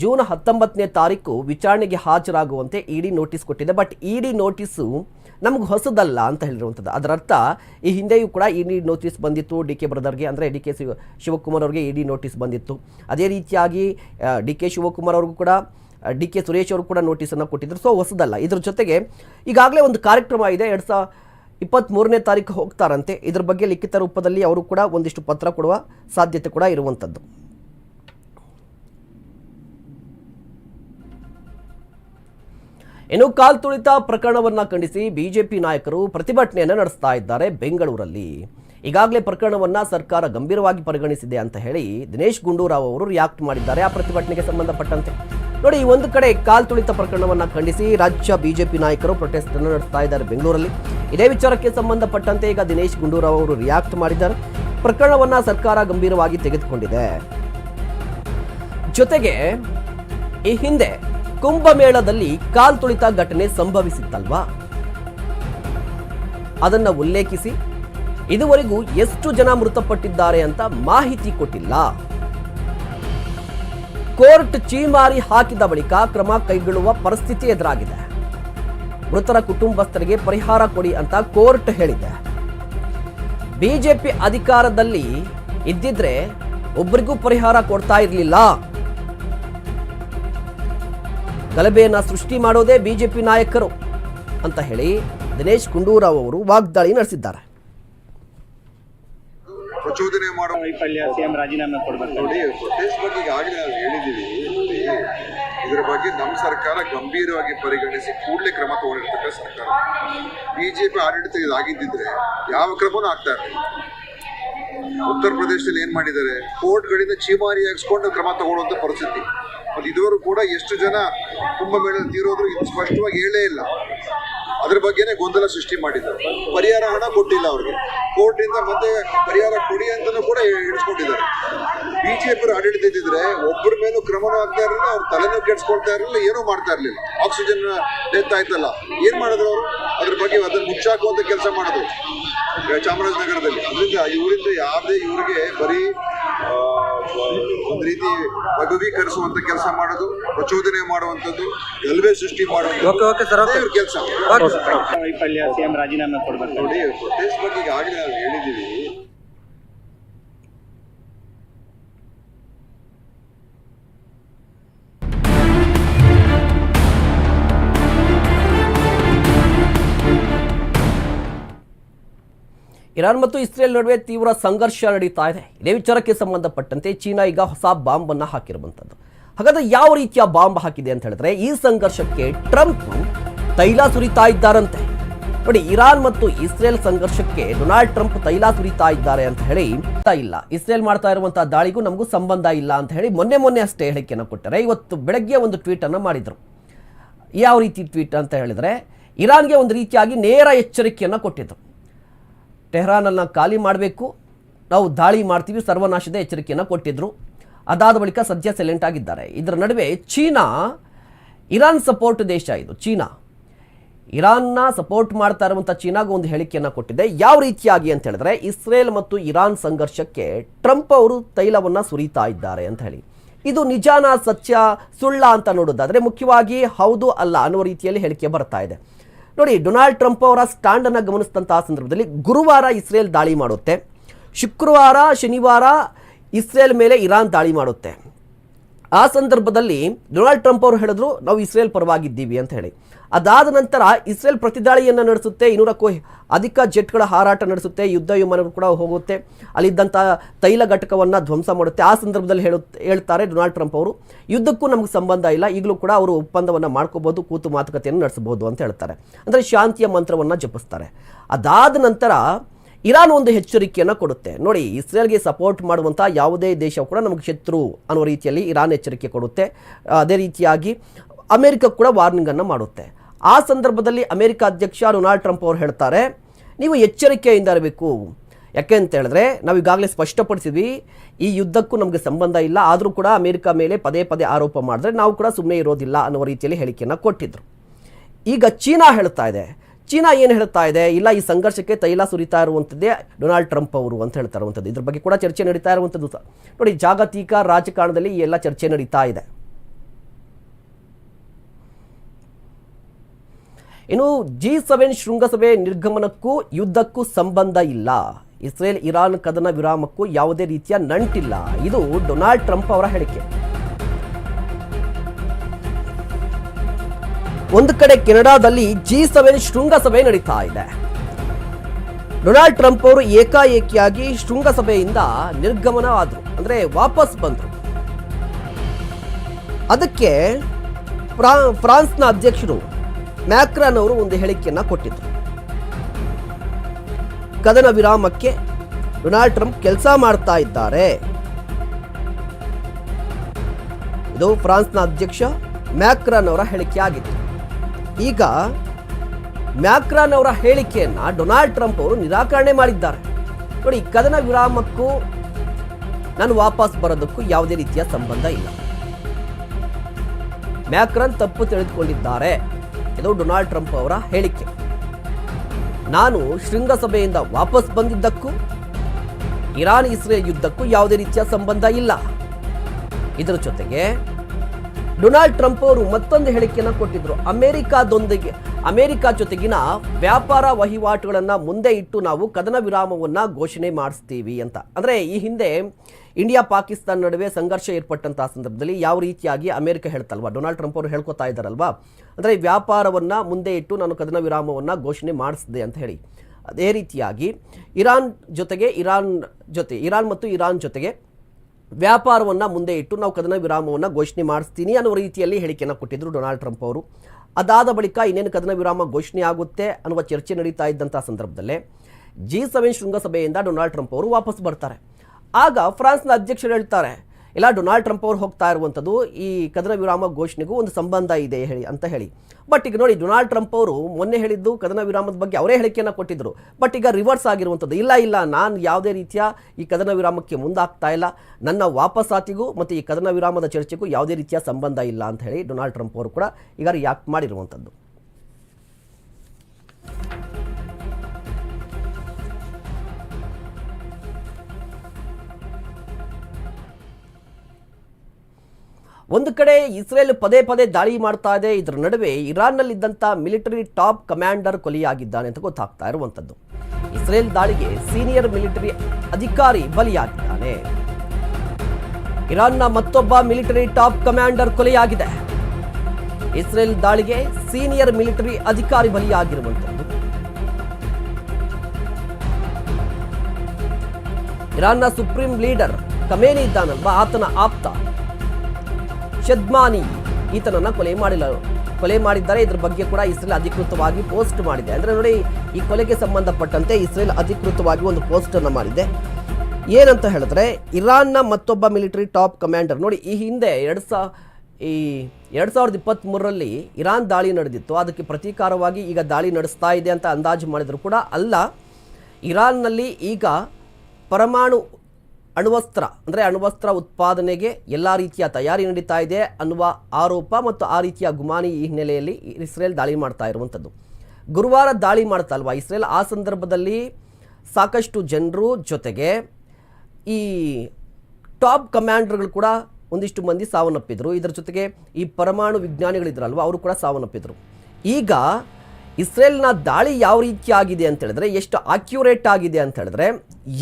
ಜೂನ್ ಹತ್ತೊಂಬತ್ತನೇ ತಾರೀಕು ವಿಚಾರಣೆಗೆ ಹಾಜರಾಗುವಂತೆ ಇಡಿ ನೋಟಿಸ್ ಕೊಟ್ಟಿದೆ. ಬಟ್ ಇಡಿ ನೋಟಿಸು ನಮ್ಗೆ ಹೊಸದಲ್ಲ ಅಂತ ಹೇಳಿರುವಂಥದ್ದು. ಅದರರ್ಥ, ಈ ಹಿಂದೆಯೂ ಕೂಡ ಇಡಿ ನೋಟಿಸ್ ಬಂದಿತ್ತು. ಡಿ ಕೆ ಬ್ರದರ್ಗೆ ಅಂದರೆ ಡಿ ಕೆ ಶಿವ, ಶಿವಕುಮಾರ್ ಅವರಿಗೆ ಇಡಿ ನೋಟಿಸ್ ಬಂದಿತ್ತು. ಅದೇ ರೀತಿಯಾಗಿ ಡಿ ಕೆ ಶಿವಕುಮಾರ್ ಅವ್ರಿಗೂ ಕೂಡ ಡಿ ಕೆ ಸುರೇಶ್ ಅವರು ಕೂಡ ನೋಟಿಸನ್ನು ಕೊಟ್ಟಿದ್ದರು ಸೊ, ಹೊಸದಲ್ಲ. ಇದ್ರ ಜೊತೆಗೆ ಈಗಾಗಲೇ ಒಂದು ಕಾರ್ಯಕ್ರಮ ಇದೆ. ಎರಡು ಸಾವಿರ ಇಪ್ಪತ್ತ್ಮೂರನೇ ತಾರೀಕು ಹೋಗ್ತಾರಂತೆ. ಇದ್ರ ಬಗ್ಗೆ ಲಿಖಿತ ರೂಪದಲ್ಲಿ ಅವರು ಕೂಡ ಒಂದಿಷ್ಟು ಪತ್ರ ಕೊಡುವ ಸಾಧ್ಯತೆ ಕೂಡ ಇರುವಂಥದ್ದು. ಇನ್ನು ಕಾಲ್ ತುಳಿತ ಪ್ರಕರಣವನ್ನ ಖಂಡಿಸಿ ಬಿಜೆಪಿ ನಾಯಕರು ಪ್ರತಿಭಟನೆಯನ್ನು ನಡೆಸ್ತಾ ಇದ್ದಾರೆ ಬೆಂಗಳೂರಲ್ಲಿ. ಈಗಾಗಲೇ ಪ್ರಕರಣವನ್ನ ಸರ್ಕಾರ ಗಂಭೀರವಾಗಿ ಪರಿಗಣಿಸಿದೆ ಅಂತ ಹೇಳಿ ದಿನೇಶ್ ಗುಂಡೂರಾವ್ ಅವರು ರಿಯಾಕ್ಟ್ ಮಾಡಿದ್ದಾರೆ ಆ ಪ್ರತಿಭಟನೆಗೆ ಸಂಬಂಧಪಟ್ಟಂತೆ. ನೋಡಿ ಒಂದು ಕಡೆ ಕಾಲ್ ತುಳಿತ ಪ್ರಕರಣವನ್ನ ಖಂಡಿಸಿ ರಾಜ್ಯ ಬಿಜೆಪಿ ನಾಯಕರು ಪ್ರೊಟೆಸ್ಟ್ ಅನ್ನು ನಡೆಸ್ತಾ ಇದ್ದಾರೆ ಬೆಂಗಳೂರಲ್ಲಿ. ಇದೇ ವಿಚಾರಕ್ಕೆ ಸಂಬಂಧಪಟ್ಟಂತೆ ಈಗ ದಿನೇಶ್ ಗುಂಡೂರಾವ್ ಅವರು ರಿಯಾಕ್ಟ್ ಮಾಡಿದ್ದಾರೆ. ಪ್ರಕರಣವನ್ನ ಸರ್ಕಾರ ಗಂಭೀರವಾಗಿ ತೆಗೆದುಕೊಂಡಿದೆ. ಜೊತೆಗೆ ಈ ಹಿಂದೆ ಕುಂಭಮೇಳದಲ್ಲಿ ಕಾಲ್ ತುಳಿತ ಘಟನೆ ಸಂಭವಿಸಿತ್ತಲ್ವಾ? ಅದನ್ನ ಉಲ್ಲೇಖಿಸಿ, ಇದುವರೆಗೂ ಎಷ್ಟು ಜನ ಮೃತಪಟ್ಟಿದ್ದಾರೆ ಅಂತ ಮಾಹಿತಿ ಕೊಟ್ಟಿಲ್ಲ. ಕೋರ್ಟ್ ಚೀಮಾರಿ ಹಾಕಿದ ಬಳಿಕ ಕ್ರಮ ಕೈಗೊಳ್ಳುವ ಪರಿಸ್ಥಿತಿ ಎದುರಾಗಿದೆ. ಮೃತರ ಕುಟುಂಬಸ್ಥರಿಗೆ ಪರಿಹಾರ ಕೊಡಿ ಅಂತ ಕೋರ್ಟ್ ಹೇಳಿದೆ. ಬಿಜೆಪಿ ಅಧಿಕಾರದಲ್ಲಿ ಇದ್ದಿದ್ರೆ ಒಬ್ಬರಿಗೂ ಪರಿಹಾರ ಕೊಡ್ತಾ ಇರಲಿಲ್ಲ. ಗಲಭೆಯನ್ನ ಸೃಷ್ಟಿ ಮಾಡೋದೇ ಬಿಜೆಪಿ ನಾಯಕರು ಅಂತ ಹೇಳಿ ದಿನೇಶ್ ಗುಂಡೂರಾವ್ ಅವರು ವಾಗ್ದಾಳಿ ನಡೆಸಿದ್ದಾರೆ. ಪ್ರಚೋದನೆ ಮಾಡೋ ವೈಫಲ್ಯ ಸಿಎಂ ರಾಜೀನಾಮೆ ಕೊಡಬೇಕು. ನೋಡಿ ಪ್ರದೇಶ ಬಗ್ಗೆ ಈಗಾಗಲೇ ನಾವು ಹೇಳಿದ್ದೀವಿ. ಇದರ ಬಗ್ಗೆ ನಮ್ಮ ಸರ್ಕಾರ ಗಂಭೀರವಾಗಿ ಪರಿಗಣಿಸಿ ಕೂಡಲೇ ಕ್ರಮ ತಗೊಂಡಿರ್ತಕ್ಕ ಸರ್ಕಾರ. ಬಿಜೆಪಿ ಆಡಳಿತ ಇದಾಗಿದ್ದಿದ್ರೆ ಯಾವ ಕ್ರಮನೂ ಆಗ್ತಾ ಇರಲಿಲ್ಲ. ಉತ್ತರ ಪ್ರದೇಶದಲ್ಲಿ ಏನ್ ಮಾಡಿದ್ದಾರೆ? ಕೋರ್ಟ್ಗಳಿಂದ ಚೀಮಾರಿ ಹಾಕ್ಸ್ಕೊಂಡು ಕ್ರಮ ತಗೊಳ್ಳುವಂಥ ಪರಿಸ್ಥಿತಿ. ಮತ್ತು ಇದುವರೆಗೂ ಕೂಡ ಎಷ್ಟು ಜನ ಕುಂಭಮೇಳದಲ್ಲಿ ತೀರೋದ್ರು ಇದು ಸ್ಪಷ್ಟವಾಗಿ ಹೇಳೇ ಇಲ್ಲ. ಅದ್ರ ಬಗ್ಗೆನೇ ಗೊಂದಲ ಸೃಷ್ಟಿ ಮಾಡಿದ್ದಾರೆ ಪರಿಹಾರ ಹಣ ಕೊಟ್ಟಿಲ್ಲ ಅವ್ರಿಗೆ. ಕೋರ್ಟಿಂದ ಮತ್ತೆ ಪರಿಹಾರ ಕೊಡಿ ಅಂತಲೂ ಕೂಡ ಹಿಡಿಸ್ಕೊಂಡಿದ್ದಾರೆ ಬಿಜೆಪಿ ಆಡಳಿತ ಇದ್ದಿದ್ರೆ ಒಬ್ಬರ ಮೇಲೂ ಕ್ರಮನೂ ಆಗ್ತಾ ಇರಲಿಲ್ಲ, ಅವ್ರ ತಲೆನೂ ಕೆಡ್ಸ್ಕೊಳ್ತಾ ಇರಲಿಲ್ಲ, ಏನೂ ಮಾಡ್ತಾ ಇರಲಿಲ್ಲ. ಆಕ್ಸಿಜನ್ ಡೆತ್ ಆಯ್ತಲ್ಲ. ಏನ್ ಮಾಡಿದ್ರು ಅವರು? ಅದ್ರ ಬಗ್ಗೆ ಅದನ್ನ ಮುಚ್ಚಾಕುವಂತ ಕೆಲಸ ಮಾಡಿದ್ರು. ಚಾಮರಾಜನಗರದಲ್ಲಿ. ಅದರಿಂದ ಇವರಿಂದ ಯಾವುದೇ ಇವರಿಗೆ ಬರೀ ಒಂದು ರೀತಿ ವಧುವೀಕರಿಸುವಂತ ಕೆಲಸ ಮಾಡೋದು ಪ್ರಚೋದನೆ ಮಾಡುವಂಥದ್ದು ಗಲಭೆ ಸೃಷ್ಟಿ ಮಾಡುವಂಥದ್ದು. ಇವ್ರ ಕೆಲಸ. ವೈಫಲ್ಯ ಸಿಎಂ ರಾಜೀನಾಮೆ ಕೊಡಬೇಕು ನೋಡಿ ಪ್ರೊಟೆಸ್ಟ್ ಬಗ್ಗೆ ಈಗಾಗಲೇ ನಾವು ಹೇಳಿದ್ದೀವಿ ಇರಾನ್ ಮತ್ತು ಇಸ್ರೇಲ್ ನಡುವೆ ತೀವ್ರ ಸಂಘರ್ಷ ನಡೀತಾ ಇದೆ. ಇದೇ ವಿಚಾರಕ್ಕೆ ಸಂಬಂಧಪಟ್ಟಂತೆ ಚೀನಾ ಈಗ ಹೊಸ ಬಾಂಬ್ ಅನ್ನ ಹಾಕಿರುವಂಥದ್ದು. ಹಾಗಾದ್ರೆ ಯಾವ ರೀತಿಯ ಬಾಂಬ್ ಹಾಕಿದೆ ಅಂತ ಹೇಳಿದ್ರೆ, ಈ ಸಂಘರ್ಷಕ್ಕೆ ಟ್ರಂಪ್ ತೈಲ ಸುರಿತಾ ಇದ್ದಾರಂತೆ. ನೋಡಿ, ಇರಾನ್ ಮತ್ತು ಇಸ್ರೇಲ್ ಸಂಘರ್ಷಕ್ಕೆ ಡೊನಾಲ್ಡ್ ಟ್ರಂಪ್ ತೈಲ ಸುರಿತಾ ಇದ್ದಾರೆ ಅಂತ ಹೇಳಿ ಇಲ್ಲ. ಇಸ್ರೇಲ್ ಮಾಡ್ತಾ ಇರುವಂತಹ ದಾಳಿಗೂ ನಮಗೂ ಸಂಬಂಧ ಇಲ್ಲ ಅಂತ ಹೇಳಿ ಮೊನ್ನೆ ಮೊನ್ನೆ ಅಷ್ಟೇ ಹೇಳಿಕೆಯನ್ನು ಕೊಟ್ಟರೆ, ಇವತ್ತು ಬೆಳಗ್ಗೆ ಒಂದು ಟ್ವೀಟ್ ಅನ್ನು ಮಾಡಿದ್ರು. ಯಾವ ರೀತಿ ಟ್ವೀಟ್ ಅಂತ ಹೇಳಿದ್ರೆ, ಇರಾನ್ಗೆ ಒಂದು ರೀತಿಯಾಗಿ ನೇರ ಎಚ್ಚರಿಕೆಯನ್ನು ಕೊಟ್ಟಿದ್ರು. ಟೆಹರಾನನ್ನು ಖಾಲಿ ಮಾಡಬೇಕು. ನಾವು ದಾಳಿ ಮಾಡ್ತೀವಿ. ಸರ್ವನಾಶದ ಎಚ್ಚರಿಕೆಯನ್ನು ಕೊಟ್ಟಿದ್ದರು ಅದಾದ ಬಳಿಕ ಸದ್ಯ ಸೈಲೆಂಟ್ ಆಗಿದ್ದಾರೆ. ಇದರ ನಡುವೆ ಚೀನಾ ಇರಾನ್ ಸಪೋರ್ಟ್ ದೇಶ ಇದು, ಚೀನಾ. ಇರಾನ್ನ ಸಪೋರ್ಟ್ ಮಾಡ್ತಾ ಇರುವಂಥ ಚೀನಾಗೂ ಒಂದು ಹೇಳಿಕೆಯನ್ನು ಕೊಟ್ಟಿದೆ. ಯಾವ ರೀತಿಯಾಗಿ ಅಂತ ಹೇಳಿದ್ರೆ, ಇಸ್ರೇಲ್ ಮತ್ತು ಇರಾನ್ ಸಂಘರ್ಷಕ್ಕೆ ಟ್ರಂಪ್ ಅವರು ತೈಲವನ್ನು ಸುರಿತಾ ಇದ್ದಾರೆ ಅಂತ ಹೇಳಿ. ಇದು ನಿಜಾನ ಸತ್ಯ ಸುಳ್ಳ ಅಂತ ನೋಡೋದಾದರೆ ಮುಖ್ಯವಾಗಿ ಹೌದು ಅಲ್ಲ ಅನ್ನುವ ರೀತಿಯಲ್ಲಿ ಹೇಳಿಕೆ ಬರ್ತಾ ಇದೆ. ನೋಡಿ, ಡೊನಾಲ್ಡ್ ಟ್ರಂಪ್ ಅವರ ಸ್ಟ್ಯಾಂಡ್ ಅನ್ನು ಗಮನಿಸಿದಂತಹ ಸಂದರ್ಭದಲ್ಲಿ ಗುರುವಾರ ಇಸ್ರೇಲ್ ದಾಳಿ ಮಾಡುತ್ತೆ. ಶುಕ್ರವಾರ, ಶನಿವಾರ ಇಸ್ರೇಲ್ ಮೇಲೆ ಇರಾನ್ ದಾಳಿ ಮಾಡುತ್ತೆ. ಆ ಸಂದರ್ಭದಲ್ಲಿ ಡೊನಾಲ್ಡ್ ಟ್ರಂಪ್ ಅವರು ಹೇಳಿದ್ರು, ನಾವು ಇಸ್ರೇಲ್ ಪರವಾಗಿದ್ದೀವಿ ಅಂತ ಹೇಳಿ. ಅದಾದ ನಂತರ ಇಸ್ರೇಲ್ ಪ್ರತಿದಾಳಿಯನ್ನು ನಡೆಸುತ್ತೆ ಇನ್ನೂರಕ್ಕೂ ಅಧಿಕ ಜೆಟ್ಗಳ ಹಾರಾಟ ನಡೆಸುತ್ತೆ, ಯುದ್ಧ ವಿಮಾನಗಳು ಕೂಡ ಹೋಗುತ್ತೆ ಅಲ್ಲಿದ್ದಂಥ ತೈಲ ಘಟಕವನ್ನು ಧ್ವಂಸ ಮಾಡುತ್ತೆ. ಆ ಸಂದರ್ಭದಲ್ಲಿ ಹೇಳು, ಹೇಳ್ತಾರೆ ಡೊನಾಲ್ಡ್ ಟ್ರಂಪ್ ಅವರು, ಯುದ್ಧಕ್ಕೂ ನಮಗೆ ಸಂಬಂಧ ಇಲ್ಲ, ಈಗಲೂ ಕೂಡ ಅವರು ಒಪ್ಪಂದವನ್ನು ಮಾಡ್ಕೋಬೋದು, ಕೂತು ಮಾತುಕತೆಯನ್ನು ನಡೆಸಬಹುದು ಅಂತ ಹೇಳ್ತಾರೆ. ಅಂದರೆ ಶಾಂತಿಯ ಮಂತ್ರವನ್ನು ಜಪಿಸ್ತಾರೆ. ಅದಾದ ನಂತರ ಇರಾನ್ ಒಂದು ಎಚ್ಚರಿಕೆಯನ್ನು ಕೊಡುತ್ತೆ. ನೋಡಿ, ಇಸ್ರೇಲ್ಗೆ ಸಪೋರ್ಟ್ ಮಾಡುವಂಥ ಯಾವುದೇ ದೇಶ ಕೂಡ ನಮಗೆ ಶತ್ರು ಅನ್ನೋ ರೀತಿಯಲ್ಲಿ ಇರಾನ್ ಎಚ್ಚರಿಕೆ ಕೊಡುತ್ತೆ. ಅದೇ ರೀತಿಯಾಗಿ ಅಮೆರಿಕ ಕೂಡ ವಾರ್ನಿಂಗನ್ನು ಮಾಡುತ್ತೆ. ಆ ಸಂದರ್ಭದಲ್ಲಿ ಅಮೆರಿಕ ಅಧ್ಯಕ್ಷ ಡೊನಾಲ್ಡ್ ಟ್ರಂಪ್ ಅವರು ಹೇಳ್ತಾರೆ, ನೀವು ಎಚ್ಚರಿಕೆಯಿಂದ ಇರಬೇಕು. ಯಾಕೆ ಅಂತ ಹೇಳಿದ್ರೆ, ನಾವು ಈಗಾಗಲೇ ಸ್ಪಷ್ಟಪಡಿಸಿದ್ವಿ, ಈ ಯುದ್ಧಕ್ಕೂ ನಮಗೆ ಸಂಬಂಧ ಇಲ್ಲ. ಆದರೂ ಕೂಡ ಅಮೆರಿಕ ಮೇಲೆ ಪದೇ ಪದೇ ಆರೋಪ ಮಾಡಿದ್ರೆ ನಾವು ಕೂಡ ಸುಮ್ಮನೆ ಇರೋದಿಲ್ಲ ಅನ್ನೋ ರೀತಿಯಲ್ಲಿ ಹೇಳಿಕೆಯನ್ನು ಕೊಟ್ಟಿದ್ರು. ಈಗ ಚೀನಾ ಹೇಳ್ತಾ ಇದೆ ಚೀನಾ ಏನು ಹೇಳ್ತಾ ಇದೆ? ಇಲ್ಲ, ಈ ಸಂಘರ್ಷಕ್ಕೆ ತೈಲ ಸುರಿತಾ ಇರುವಂಥದ್ದೇ ಡೊನಾಲ್ಡ್ ಟ್ರಂಪ್ ಅವರು ಅಂತ ಹೇಳ್ತಾ ಇರುವಂಥದ್ದು ಇದ್ರ ಬಗ್ಗೆ ಕೂಡ ಚರ್ಚೆ ನಡೀತಾ ಇರುವಂಥದ್ದು ಸಹ. ನೋಡಿ, ಜಾಗತಿಕ ರಾಜಕಾರಣದಲ್ಲಿ ಈ ಎಲ್ಲ ಚರ್ಚೆ ನಡೀತಾ ಇದೆ. ಇನ್ನು ಜಿ ಸೆವೆನ್ ಶೃಂಗಸಭೆ ನಿರ್ಗಮನಕ್ಕೂ ಯುದ್ಧಕ್ಕೂ ಸಂಬಂಧ ಇಲ್ಲ. ಇಸ್ರೇಲ್ ಇರಾನ್ ಕದನ ವಿರಾಮಕ್ಕೂ ಯಾವುದೇ ರೀತಿಯ ನಂಟಿಲ್ಲ. ಇದು ಡೊನಾಲ್ಡ್ ಟ್ರಂಪ್ ಅವರ ಹೇಳಿಕೆ. ಒಂದು ಕಡೆ ಕೆನಡಾದಲ್ಲಿ ಜಿ ಸೆವೆನ್ ಶೃಂಗಸಭೆ ನಡೀತಾ ಇದೆ. ಡೊನಾಲ್ಡ್ ಟ್ರಂಪ್ ಅವರು ಏಕಾಏಕಿಯಾಗಿ ಶೃಂಗಸಭೆಯಿಂದ ನಿರ್ಗಮನ ಆದರು, ಅಂದ್ರೆ ವಾಪಸ್ ಬಂದರು. ಅದಕ್ಕೆ ಫ್ರಾ- ಫ್ರಾನ್ಸ್ನ ಅಧ್ಯಕ್ಷರು ಮ್ಯಾಕ್ರಾನ್ ಅವರು ಒಂದು ಹೇಳಿಕೆಯನ್ನು ಕೊಟ್ಟಿದ್ರು. ಕದನ ವಿರಾಮಕ್ಕೆ ಡೊನಾಲ್ಡ್ ಟ್ರಂಪ್ ಕೆಲಸ ಮಾಡ್ತಾ ಇದ್ದಾರೆ. ಇದು ಫ್ರಾನ್ಸ್ನ ಅಧ್ಯಕ್ಷ ಮ್ಯಾಕ್ರಾನ್ ಅವರ ಹೇಳಿಕೆ ಆಗಿತ್ತು ಈಗ ಮ್ಯಾಕ್ರಾನ್ ಅವರ ಹೇಳಿಕೆಯನ್ನು ಡೊನಾಲ್ಡ್ ಟ್ರಂಪ್ ಅವರು ನಿರಾಕರಣೆ ಮಾಡಿದ್ದಾರೆ. ನೋಡಿ ಕದನ ವಿರಾಮಕ್ಕೂ ನಾನು ವಾಪಸ್ ಬರೋದಕ್ಕೂ ಯಾವುದೇ ರೀತಿಯ ಸಂಬಂಧ ಇಲ್ಲ. ಮ್ಯಾಕ್ರನ್ ತಪ್ಪು ತಿಳಿದುಕೊಂಡಿದ್ದಾರೆ ಇದು ಡೊನಾಲ್ಡ್ ಟ್ರಂಪ್ ಅವರ ಹೇಳಿಕೆ. ನಾನು ಶೃಂಗಸಭೆಯಿಂದ ವಾಪಸ್ ಬಂದಿದ್ದಕ್ಕೂ, ಇರಾನ್ ಇಸ್ರೇಲ್ ಯುದ್ಧಕ್ಕೂ ಯಾವುದೇ ರೀತಿಯ ಸಂಬಂಧ ಇಲ್ಲ. ಇದರ ಜೊತೆಗೆ ಡೊನಾಲ್ಡ್ ಟ್ರಂಪ್ ಅವರು ಮತ್ತೊಂದು ಹೇಳಿಕೆಯನ್ನು ಕೊಟ್ಟಿದ್ರು. ಅಮೆರಿಕಾದೊಂದಿಗೆ. ಅಮೆರಿಕ ಜೊತೆಗಿನ ವ್ಯಾಪಾರ ವಹಿವಾಟುಗಳನ್ನು ಮುಂದೆ ಇಟ್ಟು ನಾವು ಕದನ ವಿರಾಮವನ್ನು ಘೋಷಣೆ ಮಾಡಿಸ್ತೀವಿ ಅಂತ. ಅಂದರೆ ಈ ಹಿಂದೆ ಇಂಡಿಯಾ ಪಾಕಿಸ್ತಾನ ನಡುವೆ ಸಂಘರ್ಷ ಏರ್ಪಟ್ಟಂತಹ ಸಂದರ್ಭದಲ್ಲಿ ಯಾವ ರೀತಿಯಾಗಿ ಅಮೆರಿಕ ಹೇಳ್ತಲ್ವಾ? ಡೊನಾಲ್ಡ್ ಟ್ರಂಪ್ ಅವರು ಹೇಳ್ಕೊತಾ ಇದ್ದಾರಲ್ವಾ? ಅಂದರೆ ವ್ಯಾಪಾರವನ್ನು ಮುಂದೆ ಇಟ್ಟು ನಾನು ಕದನ ವಿರಾಮವನ್ನು ಘೋಷಣೆ ಮಾಡಿಸಿದೆ ಅಂತ ಹೇಳಿ. ಅದೇ ರೀತಿಯಾಗಿ ಇರಾನ್ ಜೊತೆಗೆ ಇರಾನ್ ಜೊತೆ, ಇರಾನ್ ಮತ್ತು ಇರಾನ್ ಜೊತೆಗೆ ವ್ಯಾಪಾರವನ್ನು ಮುಂದೆ ಇಟ್ಟು ನಾವು ಕದನ ವಿರಾಮವನ್ನು ಘೋಷಣೆ ಮಾಡಿಸ್ತೀನಿ ಅನ್ನೋ ರೀತಿಯಲ್ಲಿ ಹೇಳಿಕೆಯನ್ನು ಕೊಟ್ಟಿದ್ದರು ಡೊನಾಲ್ಡ್ ಟ್ರಂಪ್ ಅವರು. ಅದಾದ ಬಳಿಕ ಇನ್ನೇನು ಕದನ ವಿರಾಮ ಘೋಷಣೆ ಆಗುತ್ತೆ ಅನ್ನುವ ಚರ್ಚೆ ನಡೀತಾ ಇದ್ದಂಥ ಸಂದರ್ಭದಲ್ಲೇ ಜಿ ಸೆವೆನ್ ಶೃಂಗಸಭೆಯಿಂದ ಡೊನಾಲ್ಡ್ ಟ್ರಂಪ್ ಅವರು ವಾಪಸ್ ಬರ್ತಾರೆ. ಆಗ ಫ್ರಾನ್ಸ್ನ ಅಧ್ಯಕ್ಷರು ಹೇಳ್ತಾರೆ ಇಲ್ಲ ಡೊನಾಲ್ಡ್ ಟ್ರಂಪ್ ಅವರು ಹೋಗ್ತಾ ಇರುವಂಥದ್ದು ಈ ಕದನ ವಿರಾಮ ಘೋಷಣೆಗೂ ಒಂದು ಸಂಬಂಧ ಇದೆ ಹೇಳಿ, ಅಂತ ಹೇಳಿ. ಬಟ್ ಈಗ ನೋಡಿ ಡೊನಾಲ್ಡ್ ಟ್ರಂಪ್ ಅವರು ಮೊನ್ನೆ ಹೇಳಿದ್ದು ಕದನ ವಿರಾಮದ ಬಗ್ಗೆ ಅವರೇ ಹೇಳಿಕೆಯನ್ನು ಕೊಟ್ಟಿದ್ದರು ಬಟ್ ಈಗ ರಿವರ್ಸ್ ಆಗಿರುವಂಥದ್ದು, ಇಲ್ಲ ಇಲ್ಲ, ನಾನು ಯಾವುದೇ ರೀತಿಯ ಈ ಕದನ ವಿರಾಮಕ್ಕೆ ಮುಂದಾಗ್ತಾ ಇಲ್ಲ. ನನ್ನ ವಾಪಸಾತಿಗೂ ಮತ್ತು ಈ ಕದನ ವಿರಾಮದ ಚರ್ಚೆಗೂ ಯಾವುದೇ ರೀತಿಯ ಸಂಬಂಧ ಇಲ್ಲ ಅಂತ ಹೇಳಿ ಡೊನಾಲ್ಡ್ ಟ್ರಂಪ್ ಅವರು ಕೂಡ ಈಗ ರಿಯಾಕ್ಟ್ ಮಾಡಿರುವಂಥದ್ದು. ಒಂದು ಕಡೆ ಇಸ್ರೇಲ್ ಪದೇ ಪದೇ ದಾಳಿ ಮಾಡ್ತಾ ಇದೆ, ಇದರ ನಡುವೆ ಇರಾನ್ನಲ್ಲಿದ್ದಂಥ ಮಿಲಿಟರಿ ಟಾಪ್ ಕಮಾಂಡರ್ ಕೊಲೆಯಾಗಿದ್ದಾನೆ ಅಂತ ಗೊತ್ತಾಗ್ತಾ ಇರುವಂಥದ್ದು. ಇಸ್ರೇಲ್ ದಾಳಿಗೆ ಸೀನಿಯರ್ ಮಿಲಿಟರಿ ಅಧಿಕಾರಿ ಬಲಿಯಾಗಿದ್ದಾನೆ. ಇರಾನ್ನ ಮತ್ತೊಬ್ಬ ಮಿಲಿಟರಿ ಟಾಪ್ ಕಮಾಂಡರ್ ಕೊಲೆಯಾಗಿದೆ. ಇಸ್ರೇಲ್ ದಾಳಿಗೆ ಸೀನಿಯರ್ ಮಿಲಿಟರಿ ಅಧಿಕಾರಿ ಬಲಿಯಾಗಿರುವಂಥದ್ದು. ಇರಾನ್ನ ಸುಪ್ರೀಂ ಲೀಡರ್ ಕಮೇನಿ ಇದ್ದಾನಲ್ವಾ ಆತನ ಆಪ್ತ ಶದ್ಮಾನಿ. ಈತನನ್ನು ಕೊಲೆ ಮಾಡಿಲ್ಲ. ಕೊಲೆ ಮಾಡಿದ್ದಾರೆ ಇದ್ರ ಬಗ್ಗೆ ಕೂಡ ಇಸ್ರೇಲ್ ಅಧಿಕೃತವಾಗಿ ಪೋಸ್ಟ್ ಮಾಡಿದೆ. ಅಂದರೆ ನೋಡಿ, ಈ ಕೊಲೆಗೆ ಸಂಬಂಧಪಟ್ಟಂತೆ ಇಸ್ರೇಲ್ ಅಧಿಕೃತವಾಗಿ ಒಂದು ಪೋಸ್ಟನ್ನು ಮಾಡಿದೆ. ಏನಂತ ಹೇಳಿದ್ರೆ, ಇರಾನ್ನ ಮತ್ತೊಬ್ಬ ಮಿಲಿಟರಿ ಟಾಪ್ ಕಮಾಂಡರ್ ನೋಡಿ, ಈ ಹಿಂದೆ ಎರಡು ಸಾ, ಈ ಎರಡು ಸಾವಿರದ ಇಪ್ಪತ್ತ್ಮೂರರಲ್ಲಿ ಇರಾನ್ ದಾಳಿ ನಡೆದಿತ್ತು. ಅದಕ್ಕೆ ಪ್ರತೀಕಾರವಾಗಿ ಈಗ ದಾಳಿ ನಡೆಸ್ತಾ ಇದೆ ಅಂತ ಅಂದಾಜು ಮಾಡಿದ್ರು ಕೂಡ ಅಲ್ಲ. ಇರಾನ್ನಲ್ಲಿ ಈಗ ಪರಮಾಣು ಅಣ್ವಸ್ತ್ರ, ಅಂದರೆ ಅಣ್ವಸ್ತ್ರ ಉತ್ಪಾದನೆಗೆ ಎಲ್ಲ ರೀತಿಯ ತಯಾರಿ ನಡೀತಾ ಇದೆ ಅನ್ನುವ ಆರೋಪ ಮತ್ತು ಆ ರೀತಿಯ ಗುಮಾನಿ ಈ ಹಿನ್ನೆಲೆಯಲ್ಲಿ ಇಸ್ರೇಲ್ ದಾಳಿ ಮಾಡ್ತಾ ಇರುವಂಥದ್ದು. ಗುರುವಾರ ದಾಳಿ ಮಾಡ್ತಾ ಅಲ್ವಾ ಇಸ್ರೇಲ್ ಆ ಸಂದರ್ಭದಲ್ಲಿ ಸಾಕಷ್ಟು ಜನರು ಜೊತೆಗೆ ಈ ಟಾಪ್ ಕಮಾಂಡರ್ಗಳು ಕೂಡ ಒಂದಿಷ್ಟು ಮಂದಿ ಸಾವನ್ನಪ್ಪಿದ್ರು. ಇದರ ಜೊತೆಗೆ ಈ ಪರಮಾಣು ವಿಜ್ಞಾನಿಗಳಿದ್ರಲ್ವ, ಅವರು ಕೂಡ ಸಾವನ್ನಪ್ಪಿದ್ರು. ಈಗ ಇಸ್ರೇಲ್ನ ದಾಳಿ ಯಾವ ರೀತಿ ಆಗಿದೆ ಅಂತ ಹೇಳಿದ್ರೆ, ಎಷ್ಟು ಆಕ್ಯುರೇಟ್ ಆಗಿದೆ ಅಂತ ಹೇಳಿದ್ರೆ,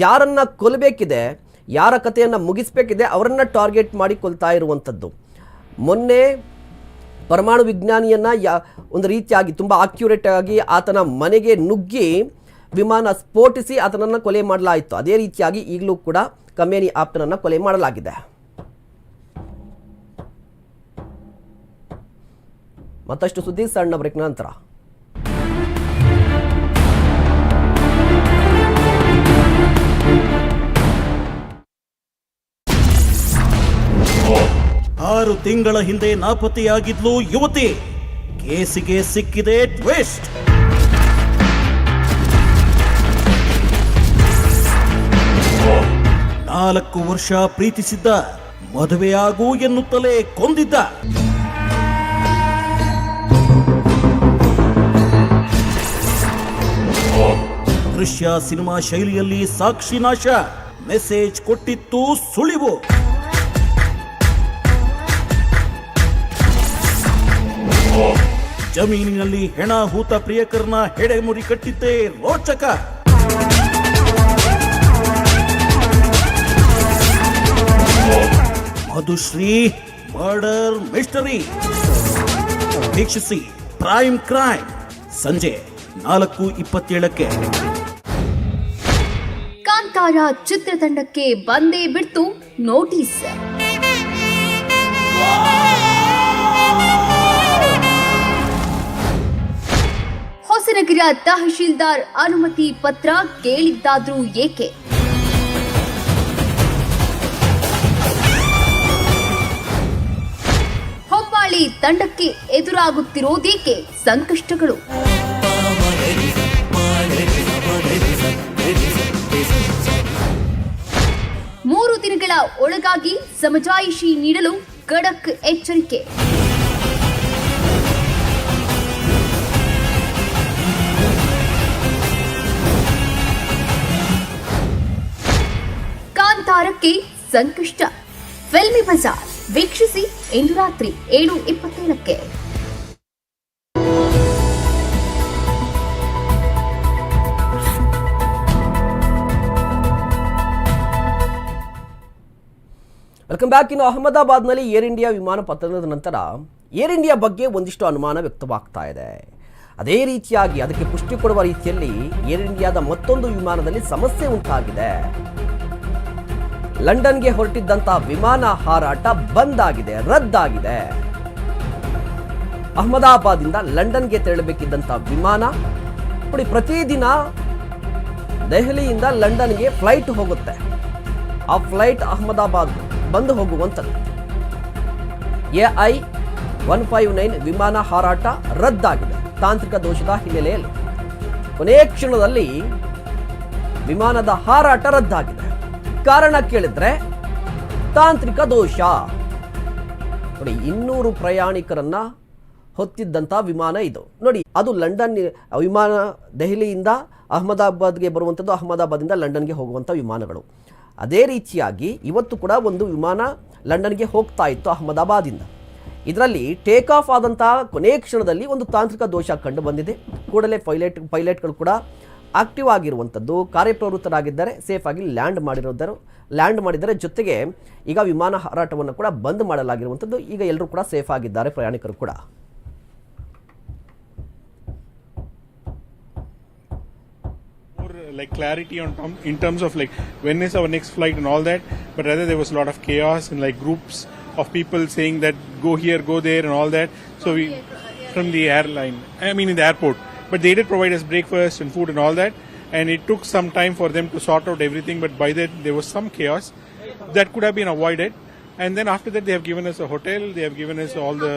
ಯಾರನ್ನ ಕೊಲ್ಲಬೇಕಿದೆ ಯಾರ ಕಥೆಯನ್ನು ಮುಗಿಸ್ಬೇಕಿದೆ ಅವರನ್ನು ಟಾರ್ಗೆಟ್ ಮಾಡಿ ಕೊಲ್ತಾ ಇರುವಂಥದ್ದು. ಮೊನ್ನೆ ಪರಮಾಣು ವಿಜ್ಞಾನಿಯನ್ನು ಯಾ, ಒಂದು ರೀತಿಯಾಗಿ ತುಂಬ ಆಕ್ಯುರೇಟ್ ಆಗಿ ಆತನ ಮನೆಗೆ ನುಗ್ಗಿ ವಿಮಾನ ಸ್ಫೋಟಿಸಿ ಆತನನ್ನು ಕೊಲೆ ಮಾಡಲಾಯಿತು. ಅದೇ ರೀತಿಯಾಗಿ ಈಗಲೂ ಕೂಡ ಕಮೇನಿ ಆಪ್ತನನ್ನು ಕೊಲೆ ಮಾಡಲಾಗಿದೆ. ಮತ್ತಷ್ಟು ಸುದ್ದಿ ಸಣ್ಣ ಬ್ರೇಕ್ ನಂತರ. ಆರು ತಿಂಗಳ ಹಿಂದೆ ನಾಪತ್ತೆಯಾಗಿದ್ಲು ಯುವತಿ. ಕೇಸಿಗೆ ಸಿಕ್ಕಿದೆ ಟ್ವಿಸ್ಟ್. ನಾಲ್ಕು ವರ್ಷ ಪ್ರೀತಿಸಿದ್ದ ಮದುವೆಯಾಗು ಎನ್ನುತ್ತಲೇ ಕೊಂದಿದ್ದ. ದೃಶ್ಯ ಸಿನಿಮಾ ಶೈಲಿಯಲ್ಲಿ ಸಾಕ್ಷಿ ನಾಶ. ಮೆಸೇಜ್ ಕೊಟ್ಟಿತ್ತು ಸುಳಿವು. ಜಮೀನಿನಲ್ಲಿ ಹೆಣ ಹೂತ ಪ್ರಿಯಕರನ ಹೆಡೆಮುರಿ ಕಟ್ಟಿದ್ದೇ ರೋಚಕ. Madhushree murder mystery. ವೀಕ್ಷಿಸಿ ಪ್ರೈಮ್ ಕ್ರೈಮ್. ಸಂಜೆ ನಾಲ್ಕು ಇಪ್ಪತ್ತೇಳಕ್ಕೆ. ಕಾಂತಾರ ಚಿತ್ರತಂಡಕ್ಕೆ ಬಂದೇ ಬಿಡ್ತು ನೋಟಿಸ್. ನಂಜನಗಿರಿಯ ತಹಶೀಲ್ದಾರ್ ಅನುಮತಿ ಪತ್ರ ಕೇಳಿದ್ದಾದ್ರೂ ಏಕೆ? ಹೊಂಬಾಳಿ ತಂಡಕ್ಕೆ ಎದುರಾಗುತ್ತಿರೋದೇಕೆ ಸಂಕಷ್ಟಗಳು? ಮೂರು ದಿನಗಳ ಒಳಗಾಗಿ ಸಮಜಾಯಿಷಿ ನೀಡಲು ಖಡಕ್ ಎಚ್ಚರಿಕೆ. ಕಾಂತಾರಕ್ಕೆ ಸಂಕಷ್ಟ. ಫಿಲ್ಮಿ ಬಜಾರ್. ವೀಕ್ಷಿಸಿ ಇಂದು ರಾತ್ರಿ ಏಳು ಇಪ್ಪತ್ತೇಳಕ್ಕೆ. ವೆಲ್ಕಮ್ ಬ್ಯಾಕ್ ಇನ್ನು ಅಹಮದಾಬಾದ್ನಲ್ಲಿ ಏರ್ ಇಂಡಿಯಾ ವಿಮಾನ ಪತನದ ನಂತರ ಏರ್ ಇಂಡಿಯಾ ಬಗ್ಗೆ ಒಂದಿಷ್ಟು ಅನುಮಾನ ವ್ಯಕ್ತವಾಗ್ತಾ ಇದೆ. ಅದೇ ರೀತಿಯಾಗಿ ಅದಕ್ಕೆ ಪುಷ್ಟಿ ಕೊಡುವ ರೀತಿಯಲ್ಲಿ ಏರ್ ಇಂಡಿಯಾದ ಮತ್ತೊಂದು ವಿಮಾನದಲ್ಲಿ ಸಮಸ್ಯೆ ಉಂಟಾಗಿದೆ. ಲಂಡನ್ಗೆ ಹೊರಟಿದ್ದಂತಹ ವಿಮಾನ ಹಾರಾಟ ಬಂದ್ ಆಗಿದೆ ರದ್ದಾಗಿದೆ. ಅಹಮದಾಬಾದಿಂದ ಲಂಡನ್ಗೆ ತೆರಳಬೇಕಿದ್ದಂಥ ವಿಮಾನ, ನೋಡಿ, ಪ್ರತಿದಿನ ದೆಹಲಿಯಿಂದ ಲಂಡನ್ಗೆ ಫ್ಲೈಟ್ ಹೋಗುತ್ತೆ. ಆ ಫ್ಲೈಟ್ ಅಹಮದಾಬಾದ್ ಬಂದು ಹೋಗುವಂಥದ್ದು A I one five nine ವಿಮಾನ ಹಾರಾಟ ರದ್ದಾಗಿದೆ. ತಾಂತ್ರಿಕ ದೋಷದ ಹಿನ್ನೆಲೆಯಲ್ಲಿ ಕೊನೆಯ ಕ್ಷಣದಲ್ಲಿ ವಿಮಾನದ ಹಾರಾಟ ರದ್ದಾಗಿದೆ. ಕಾರಣ ಕೇಳಿದ್ರೆ ತಾಂತ್ರಿಕ ದೋಷ. ನೋಡಿ, ಇನ್ನೂರು ಪ್ರಯಾಣಿಕರನ್ನ ಹೊತ್ತಿದ್ದಂಥ ವಿಮಾನ ಇದು. ನೋಡಿ, ಅದು ಲಂಡನ್, ವಿಮಾನ ದೆಹಲಿಯಿಂದ ಅಹಮದಾಬಾದ್ಗೆ ಬರುವಂಥದ್ದು ಅಹಮದಾಬಾದಿಂದ ಲಂಡನ್ಗೆ ಹೋಗುವಂಥ ವಿಮಾನಗಳು. ಅದೇ ರೀತಿಯಾಗಿ ಇವತ್ತು ಕೂಡ ಒಂದು ವಿಮಾನ ಲಂಡನ್ಗೆ ಹೋಗ್ತಾ ಇತ್ತು ಅಹಮದಾಬಾದಿಂದ ಇದರಲ್ಲಿ ಟೇಕ್ ಆಫ್ ಆದಂತಹ ಕೊನೆಯ ಕ್ಷಣದಲ್ಲಿ ಒಂದು ತಾಂತ್ರಿಕ ದೋಷ ಕಂಡು ಬಂದಿದೆ. ಕೂಡಲೇ ಪೈಲಟ್, ಪೈಲಟ್ಗಳು ಕೂಡ ಆಕ್ಟಿವ್ ಆಗಿರುವಂಥದ್ದು ಕಾರ್ಯಪ್ರವೃತ್ತರಾಗಿದ್ದಾರೆ ಸೇಫ್ ಆಗಿ ಲ್ಯಾಂಡ್ ಮಾಡಿರೋದರು ಲ್ಯಾಂಡ್ ಮಾಡಿದರೆ ಜೊತೆಗೆ ಈಗ ವಿಮಾನ ಹಾರಾಟವನ್ನು ಕೂಡ ಬಂದ್ ಮಾಡಲಾಗಿರುವಂಥದ್ದು ಈಗ ಎಲ್ಲರೂ ಕೂಡ ಸೇಫ್ ಆಗಿದ್ದಾರೆ ಪ್ರಯಾಣಿಕರು ಕೂಡ uh, like clarity on term, in terms of like when is our next flight and all that but rather there was a lot of chaos and like groups of people saying that go here go there and all that so we from the airline i mean in the airport but they did provide us breakfast and food and all that and it took some time for them to sort out everything but by that there was some chaos that could have been avoided and then after that they have given us a hotel they have given us all the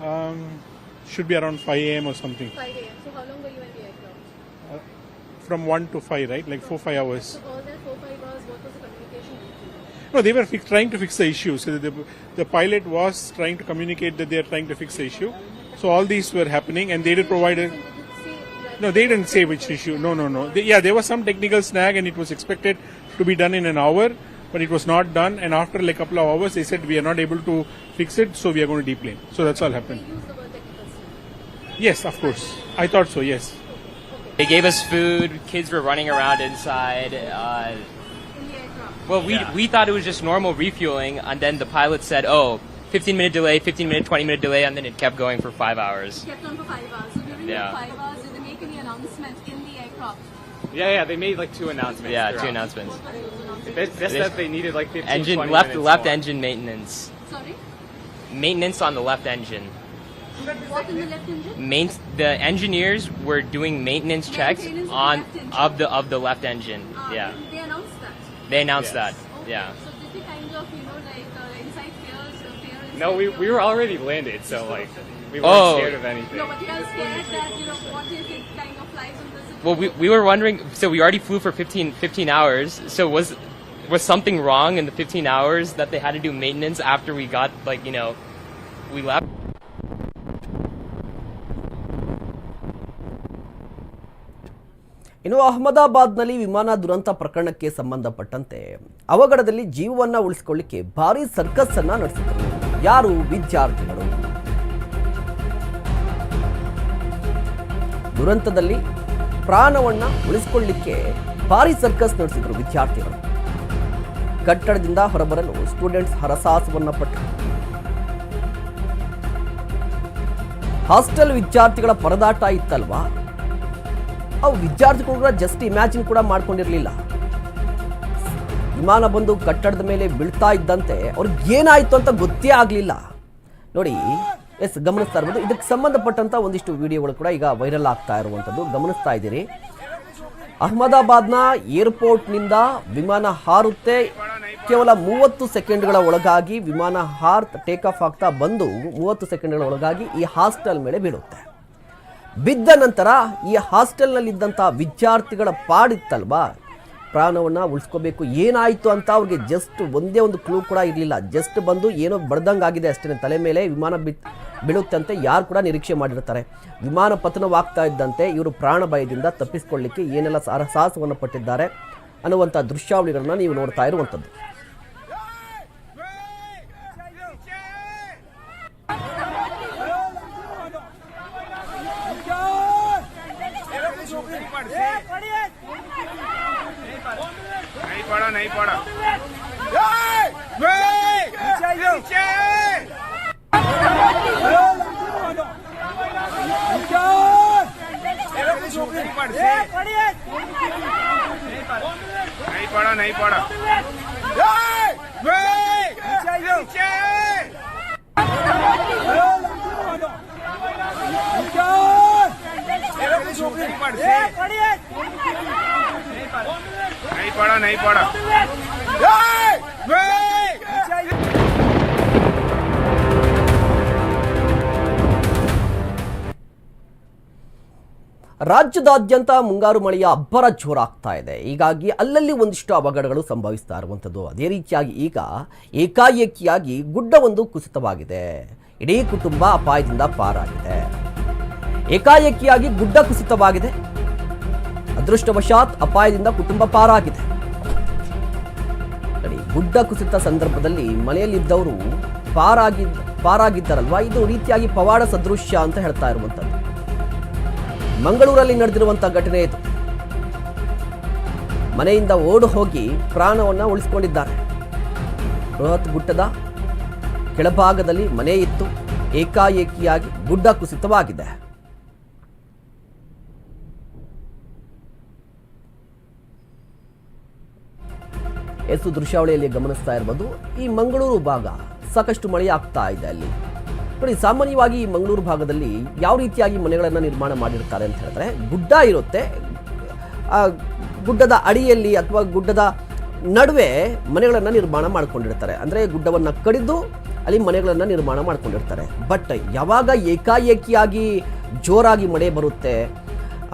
um, should be around 5 a.m or something 5 a.m. So how long were you in the aircraft? from 1 to 5 right like 4 5 hours So all that 4 5 hours, what was the communication? No, they were fix, trying to fix the issue. So the, the pilot was trying to communicate that they are trying to fix the issue. So all these were happening, and they did provide a. No, they didn't say which issue. No, no, no. They, yeah, there was some technical snag, and it was expected to be done in an hour, but it was not done. And after like a couple of hours, they said we are not able to fix it, so we are going to deplane. So that's all happened. Use the word technical stuff. Yes, of course. I thought so. Yes. They gave us food. Kids were running around inside. Uh, In the aircraft. well, we we thought it was just normal refueling, and then the pilot said, "Oh, 15 minute delay, 15 minute, 20 minute delay," and then it kept going for five hours. Kept on for 5 hours. So during Yeah. the 5 hours, did they make any announcements in the aircraft? Yeah, yeah, they made like two announcements. Yeah, two throughout. announcements. What are those announcements? They, they said they needed like 15, Engine 20 left minutes left more. engine maintenance. Sorry? Maintenance on the left engine. What in the left engine? Main, the engineers were doing maintenance checks Maintenance on on the of the of the left engine. Ah, Yeah, They, they announced that. they announced Yes. that. Okay. Yeah. No, we, we were already landed, so like we weren't Oh. scared of anything. No, but you are scared that, you know, what if it kind of flies on this? Well, we, we were wondering. So we already flew for 15, 15 hours. So was was something wrong in the 15 hours that they had to do maintenance after we got like you know we left? ಇನ್ನು ಅಹಮದಾಬಾದ್ನಲ್ಲಿ ವಿಮಾನ ದುರಂತ ಪ್ರಕರಣಕ್ಕೆ ಸಂಬಂಧಪಟ್ಟಂತೆ ಅವಘಡದಲ್ಲಿ ಜೀವವನ್ನು ಉಳಿಸಿಕೊಳ್ಳಿಕ್ಕೆ ಭಾರೀ circus ಅನ್ನ ನಡೆಸಿದರು ಯಾರು ವಿದ್ಯಾರ್ಥಿಗಳು ದುರಂತದಲ್ಲಿ ಪ್ರಾಣವನ್ನ ಉಳಿಸಿಕೊಳ್ಳಿಕ್ಕೆ ಭಾರಿ ಸರ್ಕಸ್ ನಡೆಸಿದರು ವಿದ್ಯಾರ್ಥಿಗಳು. ಕಟ್ಟಡದಿಂದ ಹೊರಬರಲು ಸ್ಟೂಡೆಂಟ್ಸ್ ಹರಸಾಹಸವನ್ನ ಪಟ್ಟರು ಹಾಸ್ಟೆಲ್ ವಿದ್ಯಾರ್ಥಿಗಳ ಪರದಾಟ ಇತ್ತಲ್ವಾ? ಅವು ವಿದ್ಯಾರ್ಥಿಗಳು ಕೂಡ ಜಸ್ಟ್ ಇಮ್ಯಾಜಿನ್ ಕೂಡ ಮಾಡ್ಕೊಂಡಿರಲಿಲ್ಲ. ವಿಮಾನ ಬಂದು ಕಟ್ಟಡದ ಮೇಲೆ ಬೀಳ್ತಾ ಇದ್ದಂತೆ ಅವ್ರಿಗೆ ಏನಾಯ್ತು ಅಂತ ಗೊತ್ತೇ ಆಗಲಿಲ್ಲ. ನೋಡಿ, ಎಸ್, ಗಮನಿಸ್ತಾ ಇರ್ಬೋದು. ಇದಕ್ಕೆ ಸಂಬಂಧಪಟ್ಟಂತ ಒಂದಿಷ್ಟು ವಿಡಿಯೋಗಳು ಕೂಡ ಈಗ ವೈರಲ್ ಆಗ್ತಾ ಇರುವಂಥದ್ದು. ಗಮನಿಸ್ತಾ ಇದ್ದೀರಿ. ಅಹಮದಾಬಾದ್ನ ಏರ್ಪೋರ್ಟ್ನಿಂದ ವಿಮಾನ ಹಾರುತ್ತೆ. ಕೇವಲ ಮೂವತ್ತು ಸೆಕೆಂಡ್ಗಳ ಒಳಗಾಗಿ ವಿಮಾನ ಹಾರ್ ಟೇಕ್ ಆಫ್ ಆಗ್ತಾ ಬಂದು ಮೂವತ್ತು ಸೆಕೆಂಡ್ಗಳ ಒಳಗಾಗಿ ಈ ಹಾಸ್ಟೆಲ್ ಮೇಲೆ ಬೀಳುತ್ತೆ. ಬಿದ್ದ ನಂತರ ಈ ಹಾಸ್ಟೆಲ್ನಲ್ಲಿದ್ದಂಥ ವಿದ್ಯಾರ್ಥಿಗಳ ಪಾಡಿತ್ತಲ್ವಾ? ಪ್ರಾಣವನ್ನು ಉಳಿಸ್ಕೋಬೇಕು, ಏನಾಯಿತು ಅಂತ ಅವ್ರಿಗೆ ಜಸ್ಟ್ ಒಂದೇ ಒಂದು ಕ್ಲೂ ಕೂಡ ಇರಲಿಲ್ಲ. ಜಸ್ಟ್ ಬಂದು ಏನೋ ಬಡ್ದಂಗಾಗಿದೆ ಅಷ್ಟೇ, ತಲೆ ಮೇಲೆ ವಿಮಾನ ಬಿ ಬೀಳುತ್ತೆ ಅಂತ ಯಾರು ಕೂಡ ನಿರೀಕ್ಷೆ ಮಾಡಿರ್ತಾರೆ. ವಿಮಾನ ಪತನವಾಗ್ತಾ ಇದ್ದಂತೆ ಇವರು ಪ್ರಾಣ ಭಯದಿಂದ ತಪ್ಪಿಸ್ಕೊಳ್ಳಿಕ್ಕೆ ಏನೆಲ್ಲ ಸಾಹಸವನ್ನು ಪಟ್ಟಿದ್ದಾರೆ ಅನ್ನುವಂಥ ದೃಶ್ಯಾವಳಿಗಳನ್ನು ನೀವು ನೋಡ್ತಾ ಇರುವಂಥದ್ದು ರಾಜ್ಯದಾದ್ಯಂತ ಮುಂಗಾರು ಮಳೆಯ ಅಬ್ಬರ ಜೋರಾಗ್ತಾ ಇದೆ. ಹೀಗಾಗಿ ಅಲ್ಲಲ್ಲಿ ಒಂದಿಷ್ಟು ಅವಘಡಗಳು ಸಂಭವಿಸ್ತಾ ಇರುವಂಥದ್ದು. ಅದೇ ರೀತಿಯಾಗಿ ಈಗ ಏಕಾಏಕಿಯಾಗಿ ಗುಡ್ಡ ಒಂದು ಕುಸಿತವಾಗಿದೆ. ಇಡೀ ಕುಟುಂಬ ಅಪಾಯದಿಂದ ಪಾರಾಗಿದೆ. ಏಕಾಏಕಿಯಾಗಿ ಗುಡ್ಡ ಕುಸಿತವಾಗಿದೆ. ಅದೃಷ್ಟವಶಾತ್ ಅಪಾಯದಿಂದ ಕುಟುಂಬ ಪಾರಾಗಿದೆ. ಗುಡ್ಡ ಕುಸಿತ ಸಂದರ್ಭದಲ್ಲಿ ಮನೆಯಲ್ಲಿದ್ದವರು ಪಾರಾಗಿದ್ದ ಪಾರಾಗಿದ್ದಾರಲ್ವಾ? ಇದು ರೀತಿಯಾಗಿ ಪವಾಡ ಸದೃಶ್ಯ ಅಂತ ಹೇಳ್ತಾ ಇರುವಂಥದ್ದು. ಮಂಗಳೂರಲ್ಲಿ ನಡೆದಿರುವಂತಹ ಘಟನೆ ಇದು. ಮನೆಯಿಂದ ಓಡು ಹೋಗಿ ಪ್ರಾಣವನ್ನ ಉಳಿಸಿಕೊಂಡಿದ್ದಾರೆ. ಬೃಹತ್ ಗುಡ್ಡದ ಕೆಳಭಾಗದಲ್ಲಿ ಮನೆ ಇತ್ತು. ಏಕಾಏಕಿಯಾಗಿ ಗುಡ್ಡ ಕುಸಿತವಾಗಿದೆ. ಎಷ್ಟು ದೃಶ್ಯಾವಳಿಯಲ್ಲಿ ಗಮನಿಸ್ತಾ ಇರ್ಬೋದು, ಈ ಮಂಗಳೂರು ಭಾಗ ಸಾಕಷ್ಟು ಮಳೆಯಾಗ್ತಾ ಇದೆ ಅಲ್ಲಿ. ನೋಡಿ, ಸಾಮಾನ್ಯವಾಗಿ ಮಂಗಳೂರು ಭಾಗದಲ್ಲಿ ಯಾವ ರೀತಿಯಾಗಿ ಮನೆಗಳನ್ನು ನಿರ್ಮಾಣ ಮಾಡಿರ್ತಾರೆ ಅಂತ ಹೇಳಿದ್ರೆ, ಗುಡ್ಡ ಇರುತ್ತೆ. ಗುಡ್ಡದ ಅಡಿಯಲ್ಲಿ ಅಥವಾ ಗುಡ್ಡದ ನಡುವೆ ಮನೆಗಳನ್ನು ನಿರ್ಮಾಣ ಮಾಡ್ಕೊಂಡಿರ್ತಾರೆ. ಅಂದರೆ ಗುಡ್ಡವನ್ನು ಕಡಿದು ಅಲ್ಲಿ ಮನೆಗಳನ್ನು ನಿರ್ಮಾಣ ಮಾಡ್ಕೊಂಡಿರ್ತಾರೆ. ಬಟ್ ಯಾವಾಗ ಏಕಾಏಕಿಯಾಗಿ ಜೋರಾಗಿ ಮಳೆ ಬರುತ್ತೆ,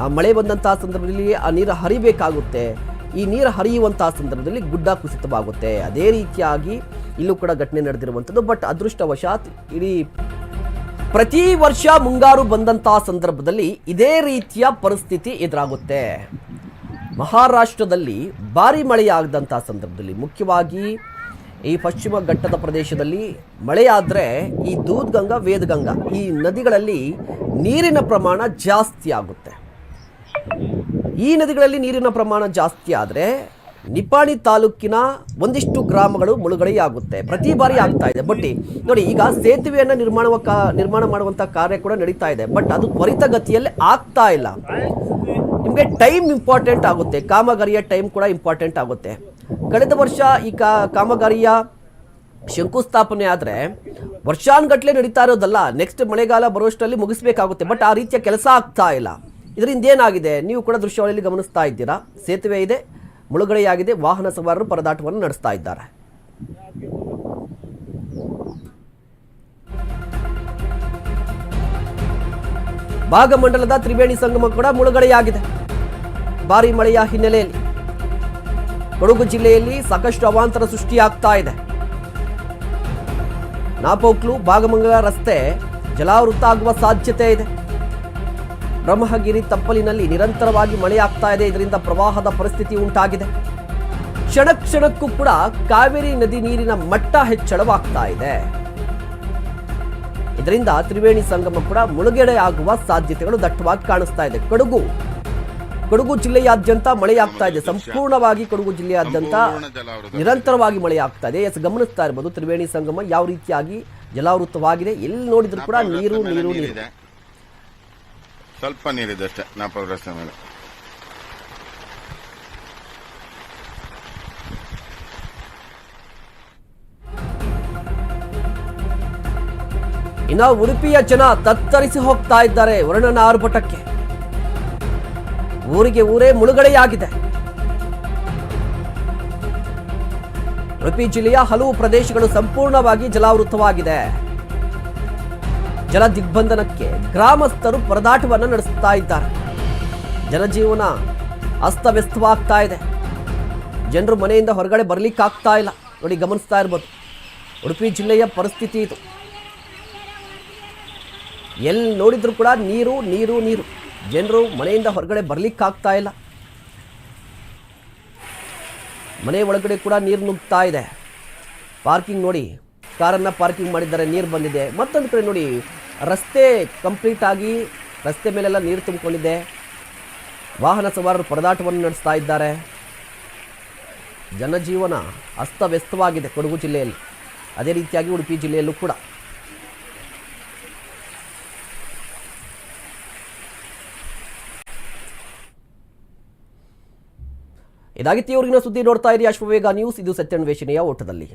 ಆ ಮಳೆ ಬಂದಂತಹ ಸಂದರ್ಭದಲ್ಲಿ ಆ ನೀರು ಹರಿಬೇಕಾಗುತ್ತೆ ಈ ನೀರು ಹರಿಯುವಂತಹ ಸಂದರ್ಭದಲ್ಲಿ ಗುಡ್ಡ ಕುಸಿತವಾಗುತ್ತೆ. ಅದೇ ರೀತಿಯಾಗಿ ಇಲ್ಲೂ ಕೂಡ ಘಟನೆ ನಡೆದಿರುವಂಥದ್ದು. ಬಟ್ ಅದೃಷ್ಟವಶಾತ್ ಇಡೀ ಪ್ರತಿ ವರ್ಷ ಮುಂಗಾರು ಬಂದಂತಹ ಸಂದರ್ಭದಲ್ಲಿ ಇದೇ ರೀತಿಯ ಪರಿಸ್ಥಿತಿ ಎದುರಾಗುತ್ತೆ. ಮಹಾರಾಷ್ಟ್ರದಲ್ಲಿ ಭಾರಿ ಮಳೆಯಾಗದಂತಹ ಸಂದರ್ಭದಲ್ಲಿ ಮುಖ್ಯವಾಗಿ ಈ ಪಶ್ಚಿಮ ಘಟ್ಟದ ಪ್ರದೇಶದಲ್ಲಿ ಮಳೆಯಾದರೆ ಈ ದೂದ್ಗಂಗಾ, ವೇದಗಂಗಾ ಈ ನದಿಗಳಲ್ಲಿ ನೀರಿನ ಪ್ರಮಾಣ ಜಾಸ್ತಿ ಆಗುತ್ತೆ ಈ ನದಿಗಳಲ್ಲಿ ನೀರಿನ ಪ್ರಮಾಣ ಜಾಸ್ತಿ ಆದರೆ ನಿಪಾಣಿ ತಾಲೂಕಿನ ಒಂದಿಷ್ಟು ಗ್ರಾಮಗಳು ಮುಳುಗಡೆಯಾಗುತ್ತೆ. ಪ್ರತಿ ಬಾರಿ ಆಗ್ತಾ ಇದೆ. ಬಟ್ ನೋಡಿ, ಈಗ ಸೇತುವೆಯನ್ನು ನಿರ್ಮಾಣ ನಿರ್ಮಾಣ ಮಾಡುವಂಥ ಕಾರ್ಯ ಕೂಡ ನಡೀತಾ ಇದೆ. ಬಟ್ ಅದು ತ್ವರಿತಗತಿಯಲ್ಲಿ ಆಗ್ತಾ ಇಲ್ಲ. ನಿಮಗೆ ಟೈಮ್ ಇಂಪಾರ್ಟೆಂಟ್ ಆಗುತ್ತೆ. ಕಾಮಗಾರಿಯ ಟೈಮ್ ಕೂಡ ಇಂಪಾರ್ಟೆಂಟ್ ಆಗುತ್ತೆ. ಕಳೆದ ವರ್ಷ ಈ ಕಾ, ಕಾಮಗಾರಿಯ ಶಂಕುಸ್ಥಾಪನೆ ಆದರೆ ವರ್ಷಾನುಗಟ್ಟಲೆ ನಡೀತಾ ಇರೋದಲ್ಲ. ನೆಕ್ಸ್ಟ್ ಮಳೆಗಾಲ ಬರುವಷ್ಟರಲ್ಲಿ ಮುಗಿಸ್ಬೇಕಾಗುತ್ತೆ. ಬಟ್ ಆ ರೀತಿಯ ಕೆಲಸ ಆಗ್ತಾ ಇಲ್ಲ. ಇದರಿಂದ ಏನಾಗಿದೆ? ನೀವು ಕೂಡ ದೃಶ್ಯಾವಳಿಯಲ್ಲಿ ಗಮನಿಸ್ತಾ ಇದ್ದೀರಾ? ಸೇತುವೆ ಇದೆ, ಮುಳುಗಡೆಯಾಗಿದೆ, ವಾಹನ ಸವಾರರು ಪರದಾಟವನ್ನು ನಡೆಸ್ತಾ ಇದ್ದಾರೆ. ಭಾಗಮಂಡಲದ ತ್ರಿವೇಣಿ ಸಂಗಮ ಕೂಡ ಮುಳುಗಡೆಯಾಗಿದೆ. ಭಾರಿ ಮಳೆಯ ಹಿನ್ನೆಲೆಯಲ್ಲಿ ಕೊಡಗು ಜಿಲ್ಲೆಯಲ್ಲಿ ಸಾಕಷ್ಟು ಅವಾಂತರ ಸೃಷ್ಟಿಯಾಗ್ತಾ ಇದೆ. ನಾಪೋಕ್ಲು, ಭಾಗಮಂಗಲ ರಸ್ತೆ ಜಲಾವೃತ ಆಗುವ ಸಾಧ್ಯತೆ ಇದೆ. ಬ್ರಹ್ಮಗಿರಿ ತಪ್ಪಲಿನಲ್ಲಿ ನಿರಂತರವಾಗಿ ಮಳೆಯಾಗ್ತಾ ಇದೆ. ಇದರಿಂದ ಪ್ರವಾಹದ ಪರಿಸ್ಥಿತಿ ಉಂಟಾಗಿದೆ. ಕ್ಷಣ ಕ್ಷಣಕ್ಕೂ ಕೂಡ ಕಾವೇರಿ ನದಿ ನೀರಿನ ಮಟ್ಟ ಹೆಚ್ಚಳವಾಗ್ತಾ ಇದೆ. ಇದರಿಂದ ತ್ರಿವೇಣಿ ಸಂಗಮ ಕೂಡ ಮುಳುಗಡೆ ಆಗುವ ಸಾಧ್ಯತೆಗಳು ದಟ್ಟವಾಗಿ ಕಾಣಿಸ್ತಾ ಇದೆ. ಕೊಡಗು ಕೊಡಗು ಜಿಲ್ಲೆಯಾದ್ಯಂತ ಮಳೆಯಾಗ್ತಾ ಇದೆ. ಸಂಪೂರ್ಣವಾಗಿ ಕೊಡಗು ಜಿಲ್ಲೆಯಾದ್ಯಂತ ನಿರಂತರವಾಗಿ ಮಳೆಯಾಗ್ತಾ ಇದೆ. ಎಸ್ ಗಮನಿಸ್ತಾ ಇರಬಹುದು ತ್ರಿವೇಣಿ ಸಂಗಮ ಯಾವ ರೀತಿಯಾಗಿ ಜಲಾವೃತವಾಗಿದೆ. ಎಲ್ಲಿ ನೋಡಿದ್ರು ಕೂಡ ನೀರು ನೀರು ನೀರು. ಸ್ವಲ್ಪ ನೀರಿದೆ ಅಷ್ಟೇ. ನಾಪಲ್ ರಸ್ತೆ ಮೇಲೆ. ಇನ್ನು ಉಡುಪಿಯ ಜನ ತತ್ತರಿಸಿ ಹೋಗ್ತಾ ಇದ್ದಾರೆ ವರ್ಣನ ಆರ್ಭಟಕ್ಕೆ. ಊರಿಗೆ ಊರೇ ಮುಳುಗಡೆಯಾಗಿದೆ. ಉಡುಪಿ ಜಿಲ್ಲೆಯ ಹಲವು ಪ್ರದೇಶಗಳು ಸಂಪೂರ್ಣವಾಗಿ ಜಲಾವೃತವಾಗಿದೆ. ಜಲ ದಿಗ್ಬಂಧನಕ್ಕೆ ಗ್ರಾಮಸ್ಥರು ಪರದಾಟವನ್ನು ನಡೆಸುತ್ತಾ ಇದ್ದಾರೆ. ಜನಜೀವನ ಅಸ್ತವ್ಯಸ್ತವಾಗ್ತಾ ಇದೆ. ಜನರು ಮನೆಯಿಂದ ಹೊರಗಡೆ ಬರಲಿಕ್ಕಾಗ್ತಾ ಇಲ್ಲ. ನೋಡಿ ಗಮನಿಸ್ತಾ ಇರ್ಬೋದು. ಉಡುಪಿ ಜಿಲ್ಲೆಯ ಪರಿಸ್ಥಿತಿ ಇದು. ಎಲ್ಲಿ ನೋಡಿದ್ರು ಕೂಡ ನೀರು ನೀರು ನೀರು. ಜನರು ಮನೆಯಿಂದ ಹೊರಗಡೆ ಬರಲಿಕ್ಕಾಗ್ತಾ ಇಲ್ಲ. ಮನೆ ಒಳಗಡೆ ಕೂಡ ನೀರು ನುಗ್ತಾ ಇದೆ. ಪಾರ್ಕಿಂಗ್ ನೋಡಿ. ಕಾರನ್ನು ಪಾರ್ಕಿಂಗ್ ಮಾಡಿದ್ದಾರೆ. ನೀರು ಬಂದಿದೆ. ಮತ್ತೊಂದು ಕಡೆ ನೋಡಿ. ರಸ್ತೆ ಕಂಪ್ಲೀಟ್ ಆಗಿ ರಸ್ತೆ ಮೇಲೆಲ್ಲ ನೀರು ತುಂಬಿಕೊಂಡಿದೆ. ವಾಹನ ಸವಾರರು ಪರದಾಟವನ್ನು ನಡೆಸ್ತಾ ಇದ್ದಾರೆ. ಜನಜೀವನ ಅಸ್ತವ್ಯಸ್ತವಾಗಿದೆ ಕೊಡಗು ಜಿಲ್ಲೆಯಲ್ಲಿ. ಅದೇ ರೀತಿಯಾಗಿ ಉಡುಪಿ ಜಿಲ್ಲೆಯಲ್ಲೂ ಕೂಡ. ಇದಾಗಿತ್ತು ಇವ್ರಿಗಿನ ಸುದ್ದಿ ನೋಡ್ತಾ ಇರಿ ಅಶ್ವವೇಗ ನ್ಯೂಸ್. ಇದು ಸತ್ಯನ್ವೇಷಣೆಯ ಓಟದಲ್ಲಿ.